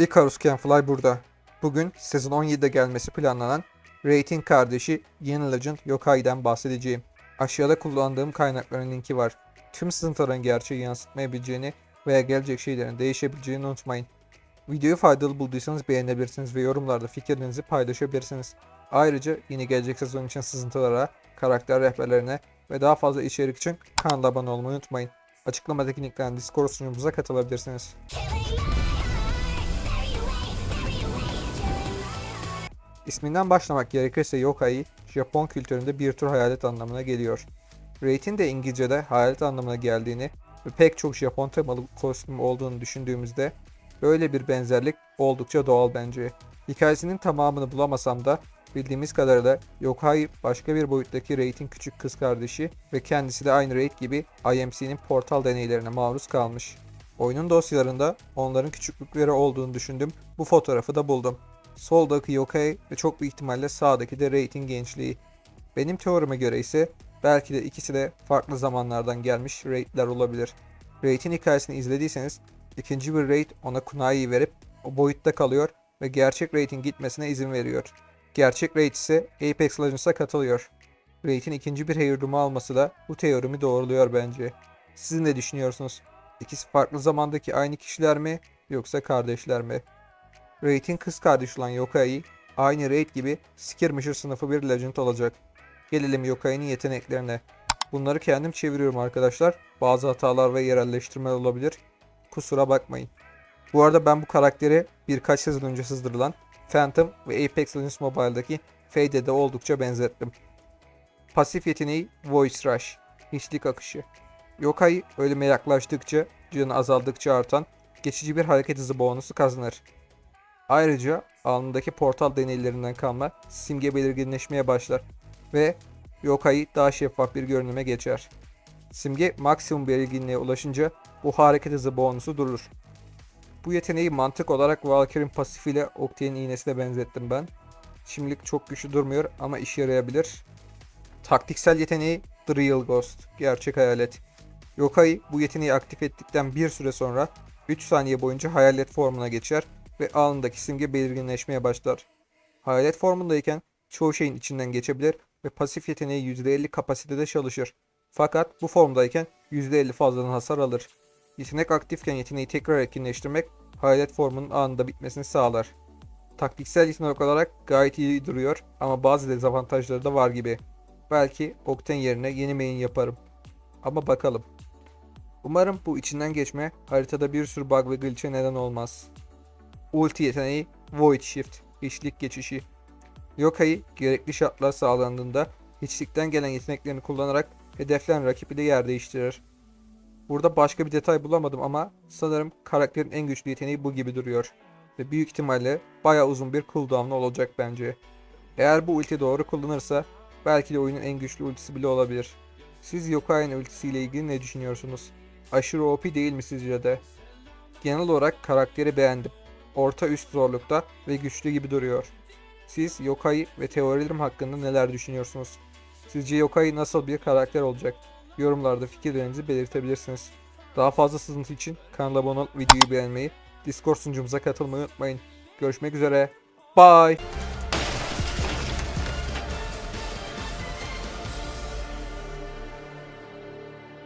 Icarus Can Fly burada. Bugün sezon 17'de gelmesi planlanan Raid'in kardeşi yeni Legend Yokai'den bahsedeceğim. Aşağıda kullandığım kaynakların linki var. Tüm sızıntıların gerçeği yansıtmayabileceğini veya gelecek şeylerin değişebileceğini unutmayın. Videoyu faydalı bulduysanız beğenebilirsiniz ve yorumlarda fikirlerinizi paylaşabilirsiniz. Ayrıca yeni gelecek sezon için sızıntılara, karakter rehberlerine ve daha fazla içerik için kanala abone olmayı unutmayın. Açıklamadaki linkten Discord sunucumuza katılabilirsiniz. İsminden başlamak gerekirse yokai, Japon kültüründe bir tür hayalet anlamına geliyor. Raid'in de İngilizce'de hayalet anlamına geldiğini ve pek çok Japon temalı kostüm olduğunu düşündüğümüzde böyle bir benzerlik oldukça doğal bence. Hikayesinin tamamını bulamasam da bildiğimiz kadarıyla Yokai başka bir boyuttaki Raid'in küçük kız kardeşi ve kendisi de aynı Raid gibi IMC'nin portal deneylerine maruz kalmış. Oyunun dosyalarında onların küçüklükleri olduğunu düşündüm. Bu fotoğrafı da buldum. Soldaki Yokai ve çok büyük ihtimalle sağdaki de Raid'in gençliği. Benim teorime göre ise belki de ikisi de farklı zamanlardan gelmiş Raid'ler olabilir. Raid'in hikayesini izlediyseniz ikinci bir Raid ona Kunai'yi verip o boyutta kalıyor ve gerçek Raid'in gitmesine izin veriyor. Gerçek Raid ise Apex Legends'a katılıyor. Raid'in ikinci bir heyrulumu alması da bu teorimi doğruluyor bence. Siz ne düşünüyorsunuz? İkisi farklı zamandaki aynı kişiler mi yoksa kardeşler mi? Raid'in kız kardeşi olan Yokai aynı Raid gibi Skirmisher sınıfı bir Legend olacak. Gelelim Yokai'nin yeteneklerine. Bunları kendim çeviriyorum arkadaşlar. Bazı hatalar ve yerelleştirmeler olabilir. Kusura bakmayın. Bu arada ben bu karakteri birkaç sezon önce sızdırılan Phantom ve Apex Legends Mobile'daki Fade'e de oldukça benzettim. Pasif yeteneği Voice Rush, hiçlik akışı. Yokai ölüme yaklaştıkça, canı azaldıkça artan geçici bir hareket hızı bonusu kazanır. Ayrıca alnındaki portal deneylerinden kalma simge belirginleşmeye başlar ve Yokai daha şeffaf bir görünüme geçer. Simge maksimum belirginliğe ulaşınca bu hareket hızı bonusu durur. Bu yeteneği mantık olarak Valkyrie'nin pasifiyle Octane'in iğnesine benzettim ben. Şimdilik çok güçlü durmuyor ama işe yarayabilir. Taktiksel yeteneği The Real Ghost, gerçek hayalet. Yokai bu yeteneği aktif ettikten bir süre sonra 3 saniye boyunca hayalet formuna geçer ve alnındaki simge belirginleşmeye başlar. Hayalet formundayken çoğu şeyin içinden geçebilir ve pasif yeteneği %50 kapasitede çalışır. Fakat bu formdayken %50 fazladan hasar alır. Yetenek aktifken yeteneği tekrar etkinleştirmek hayalet formunun anında bitmesini sağlar. Taktiksel yetenek olarak gayet iyi duruyor ama bazı dezavantajları da var gibi. Belki Octane yerine yeni main yaparım. Ama bakalım. Umarım bu içinden geçme haritada bir sürü bug ve glitch'e neden olmaz. Ulti yeteneği Void Shift, hiçlik geçişi. Yokai gerekli şartlar sağlandığında hiçlikten gelen yeteneklerini kullanarak hedeflen rakibiyle yer değiştirir. Burada başka bir detay bulamadım ama sanırım karakterin en güçlü yeteneği bu gibi duruyor. Ve büyük ihtimalle bayağı uzun bir cooldown'u olacak bence. Eğer bu ulti doğru kullanırsa belki de oyunun en güçlü ultisi bile olabilir. Siz Yokai'nin ultisiyle ilgili ne düşünüyorsunuz? Aşırı OP değil mi sizce de? Genel olarak karakteri beğendim. Orta üst zorlukta ve güçlü gibi duruyor. Siz Yokai ve teorilerim hakkında neler düşünüyorsunuz? Sizce Yokai nasıl bir karakter olacak? Yorumlarda fikirlerinizi belirtebilirsiniz. Daha fazla sızıntı için kanala abone olup videoyu beğenmeyi, Discord sunucumuza katılmayı unutmayın. Görüşmek üzere. Bye.